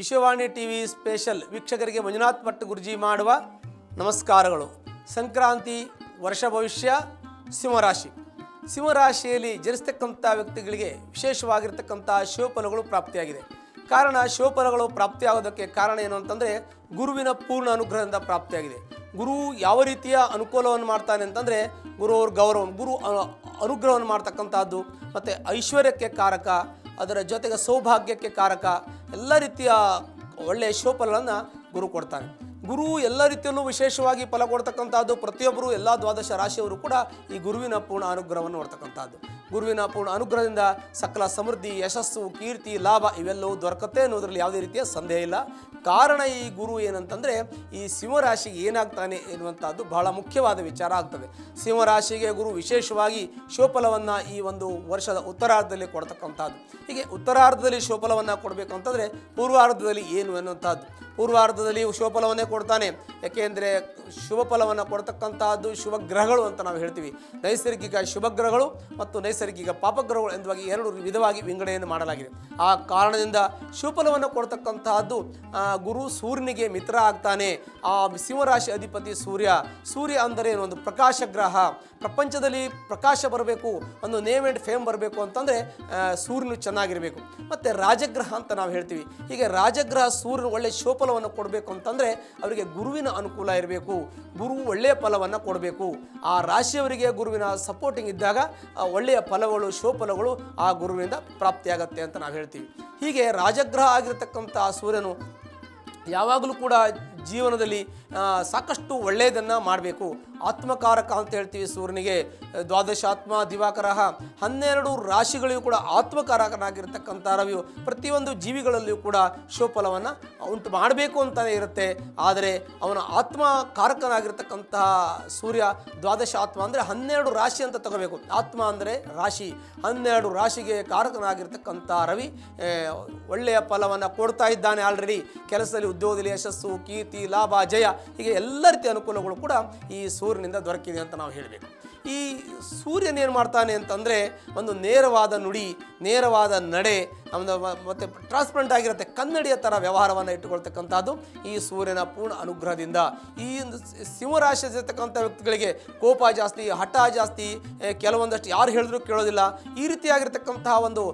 Vishwavani TV special ವೀಕ್ಷಕರಿಗೆ ಮಂಜುನಾಥ್ ಭಟ್ ಗುರುಜಿ ಮಾಡುವ ನಮಸ್ಕಾರಗಳು. ಸಂಕ್ರಾಂತಿ, ವರ್ಷ ಭವಿಷ್ಯ, ಸಿಂಹರಾಶಿ. ಸಿಂಹರಾಶಿಯಲ್ಲಿ ಜನಿಸ್ತಕ್ಕಂಥ ವ್ಯಕ್ತಿಗಳಿಗೆ ವಿಶೇಷವಾಗಿರ್ತಕ್ಕಂಥ ಶಿವಫಲಗಳು ಪ್ರಾಪ್ತಿಯಾಗಿದೆ. ಕಾರಣ ಶಿವಫಲಗಳು ಪ್ರಾಪ್ತಿಯಾಗೋದಕ್ಕೆ ಕಾರಣ ಏನು ಅಂತಂದರೆ ಗುರುವಿನ ಪೂರ್ಣ ಅನುಗ್ರಹದಿಂದ ಪ್ರಾಪ್ತಿಯಾಗಿದೆ. ಗುರು ಯಾವ ರೀತಿಯ ಅನುಕೂಲವನ್ನು ಮಾಡ್ತಾನೆ ಅಂತಂದರೆ ಗುರು ಅವ್ರ ಗೌರವ ಗುರು ಅನುಗ್ರಹವನ್ನು ಮಾಡ್ತಕ್ಕಂಥದ್ದು, ಮತ್ತು ಐಶ್ವರ್ಯಕ್ಕೆ ಕಾರಕ, ಅದರ ಜೊತೆಗೆ ಸೌಭಾಗ್ಯಕ್ಕೆ ಕಾರಕ, ಎಲ್ಲ ರೀತಿಯ ಒಳ್ಳೆಯ ಶೋಫಲಗಳನ್ನು ಗುರು ಕೊಡ್ತಾನೆ. ಗುರು ಎಲ್ಲ ರೀತಿಯಲ್ಲೂ ವಿಶೇಷವಾಗಿ ಫಲ ಕೊಡ್ತಕ್ಕಂಥದ್ದು ಪ್ರತಿಯೊಬ್ಬರು ಎಲ್ಲ ದ್ವಾದಶ ರಾಶಿಯವರು ಕೂಡ ಈ ಗುರುವಿನ ಪೂರ್ಣ ಅನುಗ್ರಹವನ್ನು ನೋಡ್ತಕ್ಕಂಥದ್ದು. ಗುರುವಿನ ಪೂರ್ಣ ಅನುಗ್ರಹದಿಂದ ಸಕಲ ಸಮೃದ್ಧಿ, ಯಶಸ್ಸು, ಕೀರ್ತಿ, ಲಾಭ ಇವೆಲ್ಲವೂ ದೊರಕತ್ತೆ ಅನ್ನೋದ್ರಲ್ಲಿ ಯಾವುದೇ ರೀತಿಯ ಸಂದೇಹ ಇಲ್ಲ. ಕಾರಣ ಈ ಗುರು ಏನಂತಂದರೆ ಈ ಸಿಂಹರಾಶಿಗೆ ಏನಾಗ್ತಾನೆ ಎನ್ನುವಂಥದ್ದು ಬಹಳ ಮುಖ್ಯವಾದ ವಿಚಾರ ಆಗ್ತದೆ. ಸಿಂಹರಾಶಿಗೆ ಗುರು ವಿಶೇಷವಾಗಿ ಶೋಫಲವನ್ನು ಈ ಒಂದು ವರ್ಷದ ಉತ್ತರಾರ್ಧದಲ್ಲಿ ಕೊಡ್ತಕ್ಕಂಥದ್ದು. ಹೀಗೆ ಉತ್ತರಾರ್ಧದಲ್ಲಿ ಶೋಫಲವನ್ನು ಕೊಡಬೇಕು ಅಂತಂದರೆ ಪೂರ್ವಾರ್ಧದಲ್ಲಿ ಏನು ಎನ್ನುವಂಥದ್ದು? ಪೂರ್ವಾರ್ಧದಲ್ಲಿ ಶುಭಫಲವನ್ನೇ ಕೊಡ್ತಾನೆ. ಯಾಕೆಂದರೆ ಶುಭ ಫಲವನ್ನು ಕೊಡ್ತಕ್ಕಂತಹದ್ದು ಶುಭ ಗ್ರಹಗಳು ಅಂತ ನಾವು ಹೇಳ್ತೀವಿ. ನೈಸರ್ಗಿಕ ಶುಭ ಗ್ರಹಗಳು ಮತ್ತು ನೈಸರ್ಗಿಕ ಪಾಪಗ್ರಹಗಳು ಎಂಬುವಾಗಿ ಎರಡು ವಿಧವಾಗಿ ವಿಂಗಡಣೆಯನ್ನು ಮಾಡಲಾಗಿದೆ. ಆ ಕಾರಣದಿಂದ ಶುಭಫಲವನ್ನು ಕೊಡ್ತಕ್ಕಂತಹದ್ದು ಗುರು ಸೂರ್ಯನಿಗೆ ಮಿತ್ರ ಆಗ್ತಾನೆ. ಆ ಸಿಂಹರಾಶಿ ಅಧಿಪತಿ ಸೂರ್ಯ ಸೂರ್ಯ ಅಂದರೆ ಒಂದು ಪ್ರಕಾಶ ಗ್ರಹ ಪ್ರಪಂಚದಲ್ಲಿ ಪ್ರಕಾಶ ಬರಬೇಕು, ಒಂದು ನೇಮ್ ಆ್ಯಂಡ್ ಫೇಮ್ ಬರಬೇಕು ಅಂತಂದರೆ ಸೂರ್ಯನು ಚೆನ್ನಾಗಿರಬೇಕು. ಮತ್ತು ರಾಜಗ್ರಹ ಅಂತ ನಾವು ಹೇಳ್ತೀವಿ. ಹೀಗೆ ರಾಜಗ್ರಹ ಸೂರ್ಯನು ಒಳ್ಳೆಯ ಶೋಫಲವನ್ನು ಕೊಡಬೇಕು ಅಂತಂದರೆ ಅವರಿಗೆ ಗುರುವಿನ ಅನುಕೂಲ ಇರಬೇಕು. ಗುರು ಒಳ್ಳೆಯ ಫಲವನ್ನು ಕೊಡಬೇಕು. ಆ ರಾಶಿಯವರಿಗೆ ಗುರುವಿನ ಸಪೋರ್ಟಿಂಗ್ ಇದ್ದಾಗ ಒಳ್ಳೆಯ ಫಲಗಳು ಶೋಫಲಗಳು ಆ ಗುರುವಿನಿಂದ ಪ್ರಾಪ್ತಿಯಾಗತ್ತೆ ಅಂತ ನಾವು ಹೇಳ್ತೀವಿ. ಹೀಗೆ ರಾಜಗ್ರಹ ಆಗಿರತಕ್ಕಂಥ ಸೂರ್ಯನು ಯಾವಾಗಲೂ ಕೂಡ ಜೀವನದಲ್ಲಿ ಸಾಕಷ್ಟು ಒಳ್ಳೆಯದನ್ನು ಮಾಡಬೇಕು. ಆತ್ಮಕಾರಕ ಅಂತ ಹೇಳ್ತೀವಿ ಸೂರ್ಯನಿಗೆ. ದ್ವಾದಶಾತ್ಮ, ದಿವಾಕರ ಹನ್ನೆರಡು ರಾಶಿಗಳಿಗೂ ಕೂಡ ಆತ್ಮಕಾರಕನಾಗಿರ್ತಕ್ಕಂಥ ರವಿಯು ಪ್ರತಿಯೊಂದು ಜೀವಿಗಳಲ್ಲಿಯೂ ಕೂಡ ಶೋಫಲವನ್ನು ಉಂಟು ಮಾಡಬೇಕು ಅಂತಲೇ ಇರುತ್ತೆ. ಆದರೆ ಅವನ ಆತ್ಮಕಾರಕನಾಗಿರ್ತಕ್ಕಂತಹ ಸೂರ್ಯ ದ್ವಾದಶ ಆತ್ಮ ಅಂದರೆ ಹನ್ನೆರಡು ರಾಶಿ ಅಂತ ತಗೋಬೇಕು. ಆತ್ಮ ಅಂದರೆ ರಾಶಿ. ಹನ್ನೆರಡು ರಾಶಿಗೆ ಕಾರಕನಾಗಿರ್ತಕ್ಕಂಥ ರವಿ ಒಳ್ಳೆಯ ಫಲವನ್ನು ಕೊಡ್ತಾ ಇದ್ದಾನೆ ಆಲ್ರೆಡಿ ಕೆಲಸದಲ್ಲಿ ಉದ್ಯೋಗದಲ್ಲಿ ಯಶಸ್ಸು, ಕೀರ್ತಿ, ಲಾಭ, ಜಯ ಹೀಗೆ ಎಲ್ಲ ರೀತಿಯ ಅನುಕೂಲಗಳು ಕೂಡ ಈ ಸೂರ್ಯನಿಂದ ದೊರಕಿದೆ ಅಂತ ನಾವು ಹೇಳಬೇಕು. ಈ ಸೂರ್ಯನೇನು ಮಾಡ್ತಾನೆ ಅಂತಂದರೆ ಒಂದು ನೇರವಾದ ನುಡಿ, ನೇರವಾದ ನಡೆ, ಒಂದು ಮತ್ತು ಟ್ರಾನ್ಸ್ಪರೆಂಟ್ ಆಗಿರುತ್ತೆ, ಕನ್ನಡಿಯ ಥರ ವ್ಯವಹಾರವನ್ನು ಇಟ್ಟುಕೊಳ್ತಕ್ಕಂಥದ್ದು ಈ ಸೂರ್ಯನ ಪೂರ್ಣ ಅನುಗ್ರಹದಿಂದ. ಈ ಒಂದು ಸಿಂಹರಾಶಿ ಸಿಂಹರಾಶಿಯಲ್ಲಿರ್ತಕ್ಕಂಥ ವ್ಯಕ್ತಿಗಳಿಗೆ ಕೋಪ ಜಾಸ್ತಿ, ಹಠ ಜಾಸ್ತಿ ಕೆಲವೊಂದಷ್ಟು ಯಾರು ಹೇಳಿದ್ರು ಕೇಳೋದಿಲ್ಲ. ಈ ರೀತಿಯಾಗಿರ್ತಕ್ಕಂತಹ ಒಂದು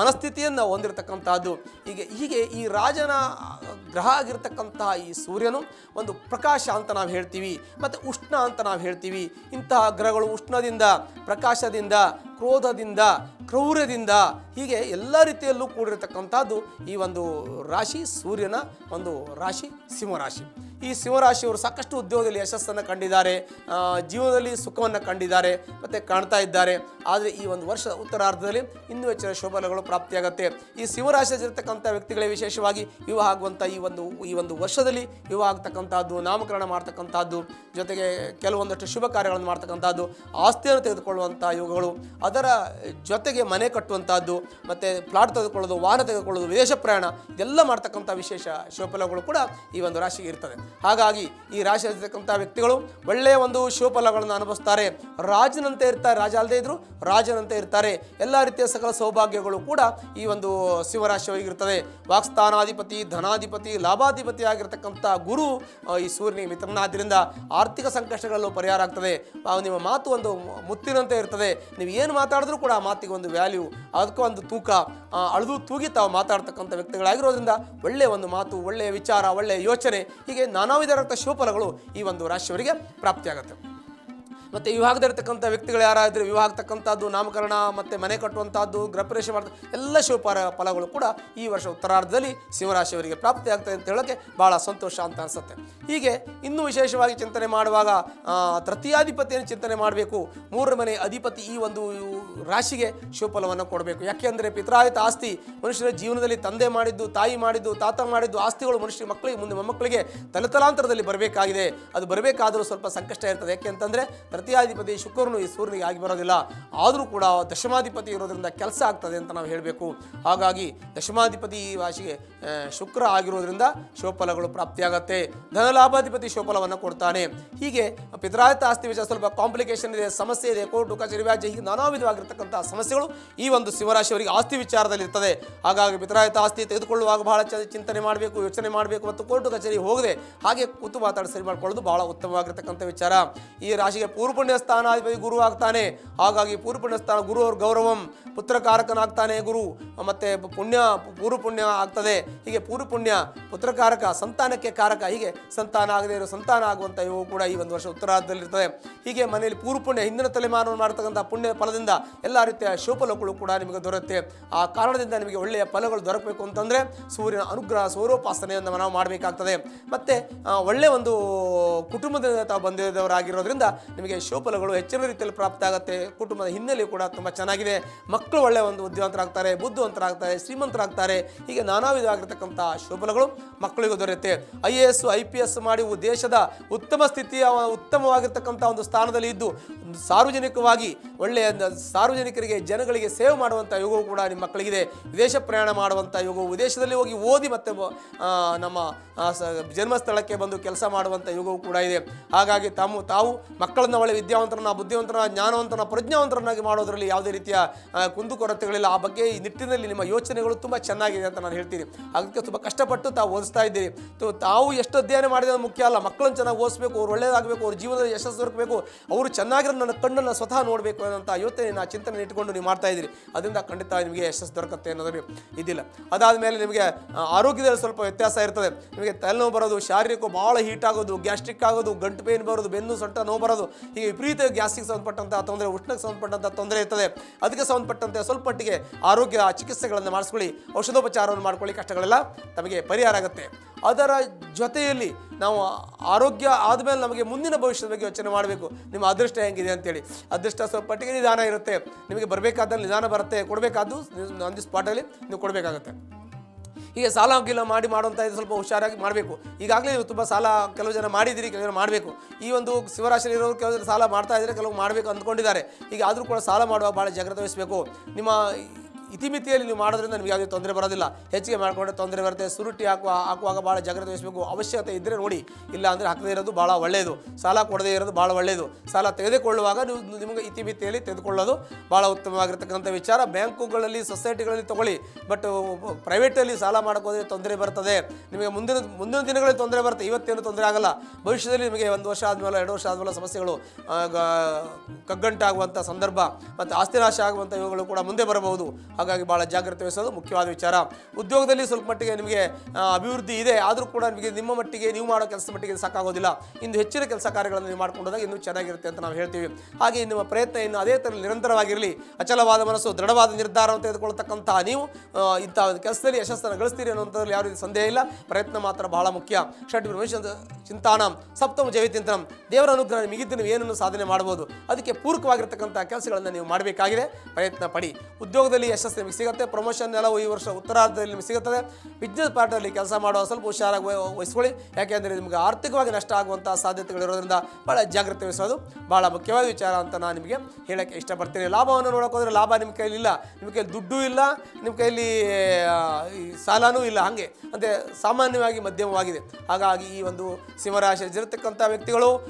ಮನಸ್ಥಿತಿಯನ್ನು ಹೊಂದಿರತಕ್ಕಂಥದ್ದು. ಹೀಗೆ ಹೀಗೆ ಈ ರಾಜನ ಗ್ರಹ ಆಗಿರ್ತಕ್ಕಂತಹ ಈ ಸೂರ್ಯನು ಒಂದು ಪ್ರಕಾಶ ಅಂತ ನಾವು ಹೇಳ್ತೀವಿ, ಮತ್ತು ಉಷ್ಣ ಅಂತ ನಾವು ಹೇಳ್ತೀವಿ. ಇಂತಹ ಗ್ರಹಗಳು ಉಷ್ಣದಿಂದ, ಪ್ರಕಾಶದಿಂದ, ಕ್ರೋಧದಿಂದ, ಕ್ರೌರ್ಯದಿಂದ, ಹೀಗೆ ಎಲ್ಲ ರೀತಿಯಲ್ಲೂ ಕೂಡಿರತಕ್ಕಂಥದ್ದು ಈ ಒಂದು ರಾಶಿ ಸೂರ್ಯನ ಒಂದು ರಾಶಿ, ಸಿಂಹರಾಶಿ. ಈ ಶಿವರಾಶಿಯವರು ಸಾಕಷ್ಟು ಉದ್ಯೋಗದಲ್ಲಿ ಯಶಸ್ಸನ್ನು ಕಂಡಿದ್ದಾರೆ. ಜೀವನದಲ್ಲಿ ಸುಖವನ್ನು ಕಂಡಿದ್ದಾರೆ, ಮತ್ತು ಕಾಣ್ತಾ ಇದ್ದಾರೆ. ಆದರೆ ಈ ಒಂದು ವರ್ಷ ಉತ್ತರಾರ್ಧದಲ್ಲಿ ಇನ್ನೂ ಹೆಚ್ಚಿನ ಶೋಭನಗಳು ಪ್ರಾಪ್ತಿಯಾಗುತ್ತೆ. ಈ ಶಿವರಾಶಿಯಲ್ಲಿರ್ತಕ್ಕಂಥ ವ್ಯಕ್ತಿಗಳೇ ವಿಶೇಷವಾಗಿ ವಿವಾಹ ಆಗುವಂಥ ಈ ಒಂದು ಈ ಒಂದು ವರ್ಷದಲ್ಲಿ ವಿವಾಹ ಆಗ್ತಕ್ಕಂಥದ್ದು, ನಾಮಕರಣ ಮಾಡ್ತಕ್ಕಂಥದ್ದು, ಜೊತೆಗೆ ಕೆಲವೊಂದಷ್ಟು ಶುಭ ಕಾರ್ಯಗಳನ್ನು ಮಾಡ್ತಕ್ಕಂಥದ್ದು, ಆಸ್ತಿಯನ್ನು ತೆಗೆದುಕೊಳ್ಳುವಂಥ ಯೋಗಗಳು, ಅದರ ಜೊತೆಗೆ ಮನೆ ಕಟ್ಟುವಂಥದ್ದು, ಮತ್ತು ಪ್ಲಾಟ್ ತೆಗೆದುಕೊಳ್ಳೋದು, ವಾಹನ ತೆಗೆದುಕೊಳ್ಳೋದು, ವಿದೇಶ ಪ್ರಯಾಣ, ಇದೆಲ್ಲ ಮಾಡ್ತಕ್ಕಂಥ ವಿಶೇಷ ಶೋಫಲಗಳು ಕೂಡ ಈ ಒಂದು ರಾಶಿಗೆ ಇರ್ತದೆ ಹಾಗಾಗಿ ಈ ರಾಶಿಯಲ್ಲಿರ್ತಕ್ಕಂಥ ವ್ಯಕ್ತಿಗಳು ಒಳ್ಳೆಯ ಒಂದು ಶುಭಫಲಗಳನ್ನು ಅನುಭವಿಸ್ತಾರೆ. ರಾಜನಂತೆ ಇರ್ತಾರೆ, ರಾಜ ಅಲ್ಲದೆ ಇದ್ರು ರಾಜನಂತೆ ಇರ್ತಾರೆ. ಎಲ್ಲ ರೀತಿಯ ಸಕಲ ಸೌಭಾಗ್ಯಗಳು ಕೂಡ ಈ ಒಂದು ಶಿವರಾಶಿಯಾಗಿರ್ತದೆ ವಾಕ್ಸ್ಥಾನಾಧಿಪತಿ, ಧನಾಧಿಪತಿ, ಲಾಭಾಧಿಪತಿ ಆಗಿರ್ತಕ್ಕಂಥ ಗುರು ಈ ಸೂರ್ಯನಿಗೆ ಮಿತ್ರನಾದ್ದರಿಂದ ಆರ್ಥಿಕ ಸಂಕಷ್ಟಗಳಲ್ಲೂ ಪರಿಹಾರ ಆಗ್ತದೆ. ನಿಮ್ಮ ಮಾತು ಒಂದು ಮುತ್ತಿನಂತೆ ಇರ್ತದೆ. ನೀವು ಏನು ಮಾತಾಡಿದ್ರೂ ಕೂಡ ಆ ಮಾತಿಗೆ ಒಂದು ವ್ಯಾಲ್ಯೂ, ಅದಕ್ಕೆ ಒಂದು ತೂಕ ಅಳೆದು ತೂಗಿ ತಾವು ಮಾತಾಡ್ತಕ್ಕಂಥ ವ್ಯಕ್ತಿಗಳಾಗಿರೋದ್ರಿಂದ ಒಳ್ಳೆಯ ಒಂದು ಮಾತು, ಒಳ್ಳೆಯ ವಿಚಾರ, ಒಳ್ಳೆಯ ಯೋಚನೆ, ಹೀಗೆ ನಾನಾ ವಿಧವಾದ ಶುಭಫಲಗಳು ಈ ಒಂದು ರಾಶಿಯವರಿಗೆ ಪ್ರಾಪ್ತಿಯಾಗುತ್ತೆ. ಮತ್ತು ವಿವಾಹದಲ್ಲಿರ್ತಕ್ಕಂಥ ವ್ಯಕ್ತಿಗಳು ಯಾರಾದರೆ ವಿವಾಹ ಆಗ್ತಕ್ಕಂಥದ್ದು ನಾಮಕರಣ ಮತ್ತು ಮನೆ ಕಟ್ಟುವಂಥದ್ದು, ಗೃಹಪ್ರವೇಶ ಮಾಡ್ತ, ಎಲ್ಲ ಶಿವಪಾರ ಫಲಗಳು ಕೂಡ ಈ ವರ್ಷ ಉತ್ತರಾರ್ಧದಲ್ಲಿ ಸಿಂಹರಾಶಿಯವರಿಗೆ ಪ್ರಾಪ್ತಿ ಆಗ್ತದೆ ಅಂತ ಹೇಳೋಕ್ಕೆ ಭಾಳ ಸಂತೋಷ ಅಂತ ಅನಿಸುತ್ತೆ. ಹೀಗೆ ಇನ್ನೂ ವಿಶೇಷವಾಗಿ ಚಿಂತನೆ ಮಾಡುವಾಗ ತೃತೀಯಾಧಿಪತಿಯನ್ನು ಚಿಂತನೆ ಮಾಡಬೇಕು. ಮೂರರ ಮನೆ ಅಧಿಪತಿ ಈ ಒಂದು ರಾಶಿಗೆ ಶಿವಫಲವನ್ನು ಕೊಡಬೇಕು. ಯಾಕೆಂದರೆ ಪಿತ್ರಾಯಿತ ಆಸ್ತಿ ಮನುಷ್ಯರ ಜೀವನದಲ್ಲಿ ತಂದೆ ಮಾಡಿದ್ದು, ತಾಯಿ ಮಾಡಿದ್ದು, ತಾತ ಮಾಡಿದ್ದು ಆಸ್ತಿಗಳು ಮನುಷ್ಯ ಮಕ್ಕಳಿಗೆ, ಮುಂದೆ ಮೊಮ್ಮಕ್ಕಳಿಗೆ ತಲೆತಲಾಂತರದಲ್ಲಿ ಬರಬೇಕಾಗಿದೆ. ಅದು ಬರಬೇಕಾದರೂ ಸ್ವಲ್ಪ ಸಂಕಷ್ಟ ಇರ್ತದೆ. ಯಾಕೆ ಅಂತಂದರೆ ತೃತೀಯಾಧಿಪತಿ ಶುಕ್ರನು ಈ ಸೂರ್ಯನಿಗೆ ಆಗಿ ಬರೋದಿಲ್ಲ. ಆದರೂ ಕೂಡ ದಶಮಾಧಿಪತಿ ಇರೋದ್ರಿಂದ ಕೆಲಸ ಆಗ್ತದೆ ಅಂತ ನಾವು ಹೇಳಬೇಕು. ಹಾಗಾಗಿ ದಶಮಾಧಿಪತಿ ಈ ರಾಶಿಗೆ ಶುಕ್ರ ಆಗಿರೋದ್ರಿಂದ ಶೋಫಲಗಳು ಪ್ರಾಪ್ತಿಯಾಗತ್ತೆ. ಧನಲಾಭಾಧಿಪತಿ ಶೋಫಲವನ್ನು ಕೊಡ್ತಾನೆ. ಹೀಗೆ ಪಿತ್ರಾಯತ ಆಸ್ತಿ ವಿಚಾರ ಸ್ವಲ್ಪ ಕಾಂಪ್ಲಿಕೇಶನ್ ಇದೆ, ಸಮಸ್ಯೆ ಇದೆ, ಕೋರ್ಟು, ಕಚೇರಿ, ವ್ಯಾಜ್ಯ, ಹೀಗೆ ನಾನಾ ವಿಧವಾಗಿರ್ತಕ್ಕಂಥ ಸಮಸ್ಯೆಗಳು ಈ ಒಂದು ಶಿವರಾಶಿಯವರಿಗೆ ಆಸ್ತಿ ವಿಚಾರದಲ್ಲಿ ಇರ್ತದೆ ಹಾಗಾಗಿ ಪಿತ್ರಾಯತ ಆಸ್ತಿ ತೆಗೆದುಕೊಳ್ಳುವಾಗ ಬಹಳ ಚಿಂತನೆ ಮಾಡಬೇಕು, ಯೋಚನೆ ಮಾಡಬೇಕು ಮತ್ತು ಕೋರ್ಟು, ಕಚೇರಿ ಹೋಗದೆ ಹಾಗೆ ಕೂತು ಮಾತಾಡಿ ಸರಿ ಮಾಡಿಕೊಳ್ಳೋದು ಬಹಳ ಉತ್ತಮವಾಗಿರ್ತಕ್ಕಂಥ ವಿಚಾರ. ಈ ರಾಶಿಗೆ ಪೂರ್ವಪುಣ್ಯ ಸ್ಥಾನಾಧಿಪತಿ ಗುರು ಆಗ್ತಾನೆ. ಹಾಗಾಗಿ ಪೂರ್ಪುಣ್ಯ ಸ್ಥಾನ ಗುರು ಅವ್ರ ಗೌರವಂ, ಪುತ್ರಕಾರಕನಾಗ್ತಾನೆ ಗುರು. ಮತ್ತೆ ಪುಣ್ಯ ಪೂರ್ವ ಪುಣ್ಯ ಆಗ್ತದೆ. ಹೀಗೆ ಪೂರ್ವ ಪುಣ್ಯ ಪುತ್ರಕಾರಕ, ಸಂತಾನಕ್ಕೆ ಕಾರಕ, ಹೀಗೆ ಸಂತಾನ ಆಗದೇ ಇರೋ ಸಂತಾನ ಆಗುವಂಥ ಇವು ಕೂಡ ಈ ಒಂದು ವರ್ಷ ಉತ್ತರಾರ್ಧದಲ್ಲಿರ್ತದೆ ಹೀಗೆ ಮನೆಯಲ್ಲಿ ಪೂರ್ವ ಪುಣ್ಯ ಹಿಂದಿನ ತಲೆಮಾರವನ್ನು ಮಾಡ್ತಕ್ಕಂಥ ಪುಣ್ಯ ಫಲದಿಂದ ಎಲ್ಲ ರೀತಿಯ ಶುಭಫಲಗಳು ಕೂಡ ನಿಮಗೆ ದೊರೆಯುತ್ತೆ. ಆ ಕಾರಣದಿಂದ ನಿಮಗೆ ಒಳ್ಳೆಯ ಫಲಗಳು ದೊರಕಬೇಕು ಅಂತಂದರೆ ಸೂರ್ಯನ ಅನುಗ್ರಹ ಸೌರೋಪಾಸನೆಯನ್ನು ನಾವು ಮಾಡಬೇಕಾಗ್ತದೆ. ಮತ್ತು ಒಳ್ಳೆಯ ಒಂದು ಕುಟುಂಬದಿಂದ ತಾವು ಬಂದಿದ್ದವರಾಗಿರೋದ್ರಿಂದ ನಿಮಗೆ ಶುಭಫಲಗಳು ಹೆಚ್ಚಿನ ರೀತಿಯಲ್ಲಿ ಪ್ರಾಪ್ತ ಆಗುತ್ತೆ. ಕುಟುಂಬದ ಹಿನ್ನೆಲೆ ಕೂಡ ತುಂಬ ಚೆನ್ನಾಗಿದೆ. ಮಕ್ಕಳು ಒಳ್ಳೆಯ ಒಂದು ಉದ್ಯವಂತರಾಗ್ತಾರೆ ಬುದ್ಧಿವಂತರಾಗ್ತಾರೆ, ಶ್ರೀಮಂತರಾಗ್ತಾರೆ. ಹೀಗೆ ನಾನಾ ವಿಧವಾಗಿರ್ತಕ್ಕಂಥ ಶೋಫಲಗಳು ಮಕ್ಕಳಿಗೂ ದೊರೆಯುತ್ತೆ. I A S, I P S ಮಾಡಿ ದೇಶದ ಉತ್ತಮ ಸ್ಥಿತಿಯ ಉತ್ತಮವಾಗಿರ್ತಕ್ಕಂಥ ಒಂದು ಸ್ಥಾನದಲ್ಲಿ ಇದ್ದು, ಸಾರ್ವಜನಿಕವಾಗಿ ಒಳ್ಳೆಯ ಸಾರ್ವಜನಿಕರಿಗೆ, ಜನಗಳಿಗೆ ಸೇವೆ ಮಾಡುವಂಥ ಯೋಗವು ಕೂಡ ನಿಮ್ಮ ಮಕ್ಕಳಿಗಿದೆ. ವಿದೇಶ ಪ್ರಯಾಣ ಮಾಡುವಂಥ ಯೋಗವು ವಿದೇಶದಲ್ಲಿ ಹೋಗಿ ಓದಿ ಮತ್ತೆ ನಮ್ಮ ಜನ್ಮಸ್ಥಳಕ್ಕೆ ಬಂದು ಕೆಲಸ ಮಾಡುವಂಥ ಯೋಗವು ಕೂಡ ಇದೆ. ಹಾಗಾಗಿ ತಮ್ಮ ತಾವು ಮಕ್ಕಳನ್ನು ಒಳ್ಳೆ ವಿದ್ಯಾವಂತರನ್ನ, ಬುದ್ಧಿವಂತರನ್ನ, ಜ್ಞಾನವಂತರನ್ನ, ಪ್ರಜ್ಞಾವಂತರನ್ನಾಗಿ ಮಾಡೋದರಲ್ಲಿ ಯಾವುದೇ ರೀತಿಯ ಕುಂದುಕೊರತೆಗಳಿಲ್ಲ ಆ ಬಗ್ಗೆ ಈ ನಿಟ್ಟಿನಲ್ಲಿ ನಿಮ್ಮ ಯೋಚನೆಗಳು ತುಂಬ ಚೆನ್ನಾಗಿದೆ ಅಂತ ನಾನು ಹೇಳ್ತೀನಿ. ಅದಕ್ಕೆ ತುಂಬ ಕಷ್ಟಪಟ್ಟು ತಾವು ಓದಿಸ್ತಾ ಇದ್ದೀರಿ. ತಾವು ಎಷ್ಟು ಅಧ್ಯಯನ ಮಾಡಿದ ಮುಖ್ಯ ಅಲ್ಲ. ಮಕ್ಕಳನ್ನು ಚೆನ್ನಾಗಿ ಓದಿಸ್ಬೇಕು, ಅವ್ರು ಒಳ್ಳೆಯದಾಗಬೇಕು, ಅವ್ರ ಜೀವನದಲ್ಲಿ ಯಶಸ್ಸು ದೊರಕಬೇಕು, ಅವರು ಚೆನ್ನಾಗಿರೋ ನನ್ನ ಕಣ್ಣನ್ನು ಸ್ವತಃ ನೋಡಬೇಕು ಅನ್ನೋಂಥ ಯೋಚನೆ ಚಿಂತನೆ ಇಟ್ಕೊಂಡು ನೀವು ಮಾಡ್ತಾ ಇದ್ದೀರಿ. ಅದರಿಂದ ಖಂಡಿತ ನಿಮಗೆ ಯಶಸ್ಸು ದೊರಕತ್ತೆ ಅನ್ನೋದು ಇದಿಲ್ಲ. ಅದಾದ ಮೇಲೆ ನಿಮಗೆ ಆರೋಗ್ಯದಲ್ಲಿ ಸ್ವಲ್ಪ ವ್ಯತ್ಯಾಸ ಇರ್ತದೆ. ನಿಮಗೆ ತಲೆನೋವು ಬರೋದು, ಶಾರೀರಿಕ ಭಾಳ ಹೀಟ್ ಆಗೋದು ಗ್ಯಾಸ್ಟ್ರಿಕ್ ಆಗೋದು, ಗಂಟು ಪೇನ್ ಬರೋದು, ಬೆನ್ನು ಸೊಂಟ ನೋವು ಬರೋದು ಹೀಗೆ ವಿಪರೀತ ಗ್ಯಾಸ್ಟಿಕ್ ಸಂಬಂಧಪಟ್ಟಂಥ ತೊಂದರೆ, ಉಷ್ಣಕ್ಕೆ ಸಂಬಂಧಪಟ್ಟಂಥ ತೊಂದರೆ ಇರ್ತದೆ. ಅದಕ್ಕೆ ಸಂಬಂಧಪಟ್ಟಂತೆ ಸ್ವಲ್ಪ ಮಟ್ಟಿಗೆ ಆರೋಗ್ಯ ಚಿಕಿತ್ಸೆಗಳನ್ನು ಮಾಡಿಸ್ಕೊಳ್ಳಿ. ಔಷಧೋಪಚಾರವನ್ನು ಮಾಡ್ಕೊಳ್ಳಿ, ಕಷ್ಟಗಳೆಲ್ಲ ತಮಗೆ ಪರಿಹಾರ ಆಗುತ್ತೆ. ಅದರ ಜೊತೆಯಲ್ಲಿ ನಾವು ಆರೋಗ್ಯ ಆದಮೇಲೆ ನಮಗೆ ಮುಂದಿನ ಭವಿಷ್ಯದ ಬಗ್ಗೆ ಯೋಚನೆ ಮಾಡಬೇಕು. ನಿಮ್ಮ ಅದೃಷ್ಟ ಹೆಂಗಿದೆ ಅಂತೇಳಿ. ಅದೃಷ್ಟ ಸ್ವಲ್ಪ ಮಟ್ಟಿಗೆ ನಿಧಾನ ಇರುತ್ತೆ. ನಿಮಗೆ ಬರಬೇಕಾದ ನಿಧಾನ ಬರುತ್ತೆ. ಕೊಡಬೇಕಾದ್ದು ಆನ್ ದಿ ಸ್ಪಾಟಲ್ಲಿ ನೀವು ಕೊಡಬೇಕಾಗತ್ತೆ. ಹೀಗೆ ಸಾಲ ಗಿಲ ಮಾಡಿ ಮಾಡುವಂಥ ಇದು ಸ್ವಲ್ಪ ಹುಷಾರಾಗಿ ಮಾಡಬೇಕು. ಈಗಾಗಲೇ ನೀವು ತುಂಬ ಸಾಲ ಕೆಲವು ಜನ ಮಾಡಿದ್ದೀರಿ, ಕೆಲವು ಜನ ಮಾಡಬೇಕು. ಈ ಒಂದು ಶಿವರಾಶಿಯಲ್ಲಿರೋರು ಕೆಲವು ಜನ ಸಾಲ ಮಾಡ್ತಾ ಇದ್ದಾರೆ, ಕೆಲವು ಮಾಡಬೇಕು ಅಂದ್ಕೊಂಡಿದ್ದಾರೆ. ಈಗ ಆದರೂ ಕೂಡ ಸಾಲ ಮಾಡುವಾಗ ಭಾಳ ಜಾಗ್ರತೆ ವಹಿಸಬೇಕು. ನಿಮ್ಮ ಇತಿಮಿತಿಯಲ್ಲಿ ನೀವು ಮಾಡೋದ್ರಿಂದ ನಿಮಗೆ ಯಾವುದೇ ತೊಂದರೆ ಬರೋದಿಲ್ಲ. ಹೆಚ್ಚಿಗೆ ಮಾಡಿಕೊಂಡ್ರೆ ತೊಂದರೆ ಬರುತ್ತೆ, ಸುರುಟಿ ಹಾಕುವ, ಹಾಕುವಾಗ ಭಾಳ ಜಾಗ್ರತೆ ವಹಿಸಬೇಕು. ಅವಶ್ಯಕತೆ ಇದ್ದರೆ ನೋಡಿ. ಇಲ್ಲ ಅಂದರೆ ಹಾಕದೇ ಇರೋದು ಭಾಳ ಒಳ್ಳೆಯದು ಸಾಲ ಕೊಡದೇ ಇರೋದು ಭಾಳ ಒಳ್ಳೆಯದು ಸಾಲ ತೆಗೆದುಕೊಳ್ಳುವಾಗ ನೀವು ನಿಮಗೆ ಇತಿಮಿತಿಯಲ್ಲಿ ತೆಗೆದುಕೊಳ್ಳೋದು ಭಾಳ ಉತ್ತಮವಾಗಿರ್ತಕ್ಕಂಥ ವಿಚಾರ. ಬ್ಯಾಂಕುಗಳಲ್ಲಿ, ಸೊಸೈಟಿಗಳಲ್ಲಿ ತಗೊಳ್ಳಿ. ಬಟ್ ಪ್ರೈವೇಟಲ್ಲಿ ಸಾಲ ಮಾಡೋಕ್ಕೋದ್ರೆ ತೊಂದರೆ ಬರ್ತದೆ. ನಿಮಗೆ ಮುಂದಿನ ಮುಂದಿನ ದಿನಗಳಲ್ಲಿ ತೊಂದರೆ ಬರುತ್ತೆ. ಇವತ್ತೇನು ತೊಂದರೆ ಆಗಲ್ಲ. ಭವಿಷ್ಯದಲ್ಲಿ ನಿಮಗೆ ಒಂದು ವರ್ಷ ಆದಮೇಲೆ, ಎರಡು ವರ್ಷ ಆದಮೇಲೆ ಸಮಸ್ಯೆಗಳು ಕಗ್ಗಂಟಾಗುವಂಥ ಸಂದರ್ಭ ಮತ್ತು ಆಸ್ತಿ ನಾಶ ಆಗುವಂಥ ಇವುಗಳು ಕೂಡ ಮುಂದೆ ಬರಬಹುದು. ಹಾಗಾಗಿ ಭಾಳ ಜಾಗ್ರತೆ ವಹಿಸೋದು ಮುಖ್ಯವಾದ ವಿಚಾರ. ಉದ್ಯೋಗದಲ್ಲಿ ಸ್ವಲ್ಪ ಮಟ್ಟಿಗೆ ನಿಮಗೆ ಅಭಿವೃದ್ಧಿ ಇದೆ, ಆದರೂ ಕೂಡ ನಿಮಗೆ ನಿಮ್ಮ ಮಟ್ಟಿಗೆ ನೀವು ಮಾಡೋ ಕೆಲಸ ಮಟ್ಟಿಗೆ ಸಾಕಾಗೋದಿಲ್ಲ. ಇನ್ನು ಹೆಚ್ಚಿನ ಕೆಲಸ ಕಾರ್ಯಗಳನ್ನು ನೀವು ಮಾಡ್ಕೊಂಡು ಹೋದಾಗ ಇನ್ನೂ ಚೆನ್ನಾಗಿರುತ್ತೆ ಅಂತ ನಾವು ಹೇಳ್ತೀವಿ. ಹಾಗೆ ನಿಮ್ಮ ಪ್ರಯತ್ನ ಇನ್ನು ಅದೇ ಥರ ನಿರಂತರವಾಗಿರಲಿ. ಅಚಲವಾದ ಮನಸ್ಸು, ದೃಢವಾದ ನಿರ್ಧಾರವನ್ನು ತೆಗೆದುಕೊಳ್ತಕ್ಕಂಥ ನೀವು ಇಂಥ ಕೆಲಸದಲ್ಲಿ ಯಶಸ್ಸನ್ನು ಗಳಿಸ್ತೀರಿ ಅನ್ನುವಂಥದ್ರಲ್ಲಿ ಯಾವ ರೀತಿ ಸಂದೇಹ ಇಲ್ಲ. ಪ್ರಯತ್ನ ಮಾತ್ರ ಬಹಳ ಮುಖ್ಯ. ಷಡ್ ಭವಿಷ್ಯ ಚಿಂತಾನ, ಸಪ್ತಮ ಜಯತಿಂತನಂ ದೇವರ ಅನುಗ್ರಹ ನಿಮಗಿದ್ದು ನೀವು ಏನನ್ನು ಸಾಧನೆ ಮಾಡ್ಬೋದು ಅದಕ್ಕೆ ಪೂರಕವಾಗಿರ್ತಕ್ಕಂಥ ಕೆಲಸಗಳನ್ನು ನೀವು ಮಾಡಬೇಕಾಗಿದೆ. ಪ್ರಯತ್ನ ಪಡಿ. ಉದ್ಯೋಗದಲ್ಲಿ ಯಶಸ್ಸು ನಿಮಗೆ ಸಿಗುತ್ತೆ. ಪ್ರಮೋಷನ್ ಎಲ್ಲ ಈ ವರ್ಷ ಉತ್ತರಾರ್ಧದಲ್ಲಿ ನಿಮಗೆ ಸಿಗುತ್ತದೆ. ಬಿಸ್ನೆಸ್ ಪಾರ್ಟಲ್ಲಿ ಕೆಲಸ ಮಾಡುವ ಸ್ವಲ್ಪ ಹುಷಾರಾಗಿ ವಹ- ವಹಿಸ್ಕೊಳ್ಳಿ. ಯಾಕೆಂದರೆ ನಿಮಗೆ ಆರ್ಥಿಕವಾಗಿ ನಷ್ಟ ಆಗುವಂಥ ಸಾಧ್ಯತೆಗಳಿರೋದ್ರಿಂದ ಭಾಳ ಜಾಗ್ರತೆ ವಹಿಸೋದು ಭಾಳ ಮುಖ್ಯವಾದ ವಿಚಾರ ಅಂತ ನಾನು ನಿಮಗೆ ಹೇಳೋಕ್ಕೆ ಇಷ್ಟಪಡ್ತೀನಿ. ಲಾಭವನ್ನು ನೋಡೋಕೆ ಹೋದರೆ ಲಾಭ ನಿಮ್ಮ ಕೈಲಿ ಇಲ್ಲ. ನಿಮ್ಮ ಕೈಲಿ ದುಡ್ಡು ಇಲ್ಲ. ನಿಮ್ಮ ಕೈಲಿ ಸಾಲನೂ ಇಲ್ಲ. ಹಾಗೆ. ಅಂದರೆ ಸಾಮಾನ್ಯವಾಗಿ ಮಧ್ಯಮವಾಗಿದೆ. ಹಾಗಾಗಿ ಈ ಒಂದು ಸಿಂಹರಾಶಿ ಇರತಕ್ಕಂಥ ವ್ಯಕ್ತಿಗಳು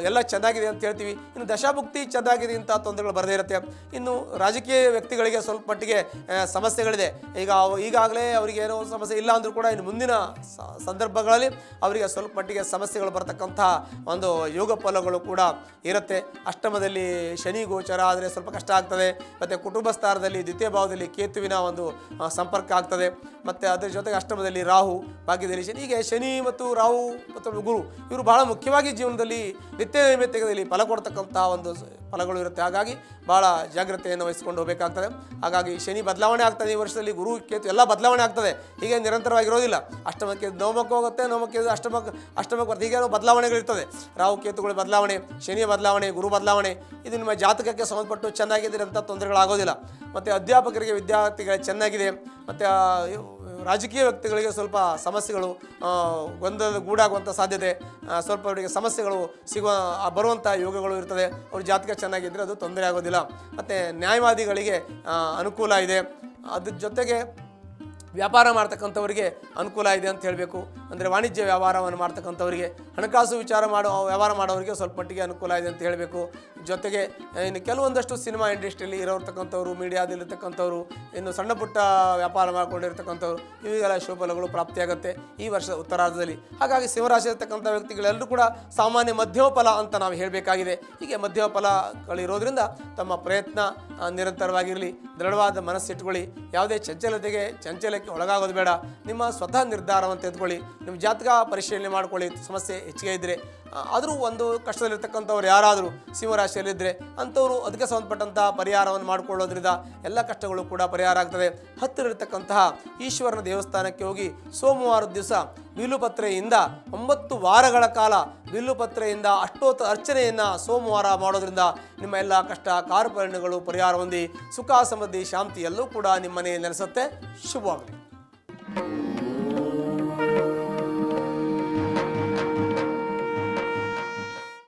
ಎಲ್ಲ ಚೆನ್ನಾಗಿದೆ ಅಂತ ಹೇಳ್ತೀವಿ. ಇನ್ನು ದಶಾಭುಕ್ತಿ ಚೆನ್ನಾಗಿದೆ ಇಂಥ ತೊಂದರೆಗಳು ಬರದೇ ಇರುತ್ತೆ. ಇನ್ನು ರಾಜಕೀಯ ವ್ಯಕ್ತಿಗಳಿಗೆ ಸ್ವಲ್ಪ ಮಟ್ಟಿಗೆ ಆ, ಸಮಸ್ಯೆಗಳಿದೆ. ಈಗ ಈಗಾಗಲೇ ಅವರಿಗೆ ಏನೋ ಒಂದು ಸಮಸ್ಯೆ ಇಲ್ಲ ಅಂದರೂ ಕೂಡ ಇನ್ನು ಮುಂದಿನ ಸಂದರ್ಭಗಳಲ್ಲಿ ಅವರಿಗೆ ಸ್ವಲ್ಪ ಮಟ್ಟಿಗೆ ಸಮಸ್ಯೆಗಳು ಬರತಕ್ಕಂಥ ಒಂದು ಯೋಗ ಫಲಗಳು ಕೂಡ ಇರುತ್ತೆ. ಅಷ್ಟಮದಲ್ಲಿ ಶನಿ ಗೋಚರ ಆದರೆ ಸ್ವಲ್ಪ ಕಷ್ಟ ಆಗ್ತದೆ. ಮತ್ತು ಕುಟುಂಬ ಸ್ಥಾನದಲ್ಲಿ ದ್ವಿತೀಯ ಭಾವದಲ್ಲಿ ಕೇತುವಿನ ಒಂದು ಸಂಪರ್ಕ ಆಗ್ತದೆ. ಮತ್ತು ಅದರ ಜೊತೆಗೆ ಅಷ್ಟಮದಲ್ಲಿ ರಾಹು ಭಾಗ್ಯದಲ್ಲಿ ಶನಿ. ಹೀಗೆ ಶನಿ ಮತ್ತು ರಾಹು ಮತ್ತು ಗುರು ಇವರು ಬಹಳ ಮುಖ್ಯವಾಗಿ ಜೀವನದಲ್ಲಿ ನಿತ್ಯ ನೈಮಿತ್ಯದಲ್ಲಿ ಫಲ ಕೊಡ್ತಕ್ಕಂಥ ಒಂದು ಫಲಗಳು ಇರುತ್ತೆ. ಹಾಗಾಗಿ ಭಾಳ ಜಾಗ್ರತೆಯನ್ನು ವಹಿಸ್ಕೊಂಡು ಹೋಗಬೇಕಾಗ್ತದೆ. ಹಾಗಾಗಿ ಶನಿ ಬದಲಾವಣೆ ಆಗ್ತದೆ ಈ ವರ್ಷದಲ್ಲಿ, ಗುರು, ಕೇತು ಎಲ್ಲ ಬದಲಾವಣೆ ಆಗ್ತದೆ. ಹೀಗೆ ನಿರಂತರವಾಗಿರೋದಿಲ್ಲ. ಅಷ್ಟಮಕ್ಕೆ ನವಮಕ್ಕೆ ಹೋಗುತ್ತೆ, ನವಮಕ್ಕೆ ಅಷ್ಟಮಕ್ಕೆ ಅಷ್ಟಮಕ್ಕೆ ಬರ್ತದೆ ಹೀಗೆ ಬದಲಾವಣೆಗಳಿರ್ತದೆ. ರಾಹು, ಕೇತುಗಳ ಬದಲಾವಣೆ, ಶನಿಯ ಬದಲಾವಣೆ, ಗುರು ಬದಲಾವಣೆ, ಇದು ನಿಮ್ಮ ಜಾತಕಕ್ಕೆ ಸಂಬಂಧಪಟ್ಟು ಚೆನ್ನಾಗಿದೆ ಅಂತ ತೊಂದರೆಗಳಾಗೋದಿಲ್ಲ. ಮತ್ತು ಅಧ್ಯಾಪಕರಿಗೆ ವಿದ್ಯಾರ್ಥಿಗಳು ಚೆನ್ನಾಗಿದೆ. ಮತ್ತು ರಾಜಕೀಯ ವ್ಯಕ್ತಿಗಳಿಗೆ ಸ್ವಲ್ಪ ಸಮಸ್ಯೆಗಳು ಗೊಂದ ಗೊಂದಲ ಗೂಡಾಗುವಂಥ ಸಾಧ್ಯತೆ ಸ್ವಲ್ಪ ಅವರಿಗೆ ಸಮಸ್ಯೆಗಳು ಸಿಗುವ ಬರುವಂಥ ಯೋಗಗಳು ಇರ್ತದೆ. ಅವ್ರ ಜಾತಕ ಚೆನ್ನಾಗಿದ್ದರೆ ಅದು ತೊಂದರೆ ಆಗೋದಿಲ್ಲ. ಮತ್ತು ನ್ಯಾಯವಾದಿಗಳಿಗೆ ಅನುಕೂಲ ಇದೆ. ಅದ್ರ ಜೊತೆಗೆ ವ್ಯಾಪಾರ ಮಾಡ್ತಕ್ಕಂಥವರಿಗೆ ಅನುಕೂಲ ಇದೆ ಅಂತ ಹೇಳಬೇಕು. ಅಂದರೆ ವಾಣಿಜ್ಯ ವ್ಯವಹಾರವನ್ನು ಮಾಡ್ತಕ್ಕಂಥವರಿಗೆ ಹಣಕಾಸು ವಿಚಾರ ಮಾಡೋ ವ್ಯವಹಾರ ಮಾಡೋರಿಗೆ ಸ್ವಲ್ಪ ಮಟ್ಟಿಗೆ ಅನುಕೂಲ ಇದೆ ಅಂತ ಹೇಳಬೇಕು. ಜೊತೆಗೆ ಇನ್ನು ಕೆಲವೊಂದಷ್ಟು ಸಿನಿಮಾ ಇಂಡಸ್ಟ್ರಿಯಲ್ಲಿ ಇರೋರ್ತಕ್ಕಂಥವ್ರು, ಮೀಡಿಯಾದಲ್ಲಿರ್ತಕ್ಕಂಥವ್ರು, ಇನ್ನು ಸಣ್ಣ ಪುಟ್ಟ ವ್ಯಾಪಾರ ಮಾಡಿಕೊಂಡಿರ್ತಕ್ಕಂಥವ್ರು ಇವೆಲ್ಲ ಶುಭಲಗಳು ಪ್ರಾಪ್ತಿಯಾಗುತ್ತೆ ಈ ವರ್ಷದ ಉತ್ತರಾರ್ಧದಲ್ಲಿ. ಹಾಗಾಗಿ ಸಿಂಹರಾಶಿ ಇರ್ತಕ್ಕಂಥ ವ್ಯಕ್ತಿಗಳೆಲ್ಲರೂ ಕೂಡ ಸಾಮಾನ್ಯ ಮಧ್ಯಮ ಫಲ ಅಂತ ನಾವು ಹೇಳಬೇಕಾಗಿದೆ. ಹೀಗೆ ಮಧ್ಯಮ ಫಲಗಳಿರೋದ್ರಿಂದ ತಮ್ಮ ಪ್ರಯತ್ನ ನಿರಂತರವಾಗಿರಲಿ. ದೃಢವಾದ ಮನಸ್ಸಿಟ್ಕೊಳ್ಳಿ ಯಾವುದೇ ಚಂಚಲತೆಗೆ, ಚಂಚಲಕ್ಕೆ ಒಳಗಾಗೋದು ಬೇಡ. ನಿಮ್ಮ ಸ್ವತಃ ನಿರ್ಧಾರವನ್ನು ತೆಗೆದುಕೊಳ್ಳಿ. ನಿಮ್ಮ ಜಾತಕ ಪರಿಶೀಲನೆ ಮಾಡ್ಕೊಳ್ಳಿ. ಸಮಸ್ಯೆ ಹೆಚ್ಚಿಗೆ ಇದ್ದರೆ ಆದರೂ ಒಂದು ಕಷ್ಟದಲ್ಲಿರ್ತಕ್ಕಂಥವ್ರು ಯಾರಾದರೂ ಸಿಂಹರಾಶಿಯಲ್ಲಿದ್ದರೆ ಅಂಥವರು ಅದಕ್ಕೆ ಸಂಬಂಧಪಟ್ಟಂತಹ ಪರಿಹಾರವನ್ನು ಮಾಡಿಕೊಳ್ಳೋದ್ರಿಂದ ಎಲ್ಲ ಕಷ್ಟಗಳು ಕೂಡ ಪರಿಹಾರ ಆಗ್ತದೆ. ಹತ್ತಿರ ಇರತಕ್ಕಂತಹ ಈಶ್ವರನ ದೇವಸ್ಥಾನಕ್ಕೆ ಹೋಗಿ ಸೋಮವಾರದ ದಿವಸ ಬಿಲ್ಲುಪತ್ರೆಯಿಂದ ಒಂಬತ್ತು ವಾರಗಳ ಕಾಲ ಬಿಲ್ಲುಪತ್ರೆಯಿಂದ ಅಷ್ಟೋತ್ತ ಅರ್ಚನೆಯನ್ನು ಸೋಮವಾರ ಮಾಡೋದ್ರಿಂದ ನಿಮ್ಮ ಎಲ್ಲ ಕಷ್ಟ ಕಾರ್ಪಣ್ಯಗಳು ಪರಿಹಾರ ಹೊಂದಿ ಸುಖ, ಸಮೃದ್ಧಿ, ಶಾಂತಿ ಎಲ್ಲವೂ ಕೂಡ ನಿಮ್ಮನೆ ನೆಲೆಸುತ್ತೆ. ಶುಭವಾಗಲಿ.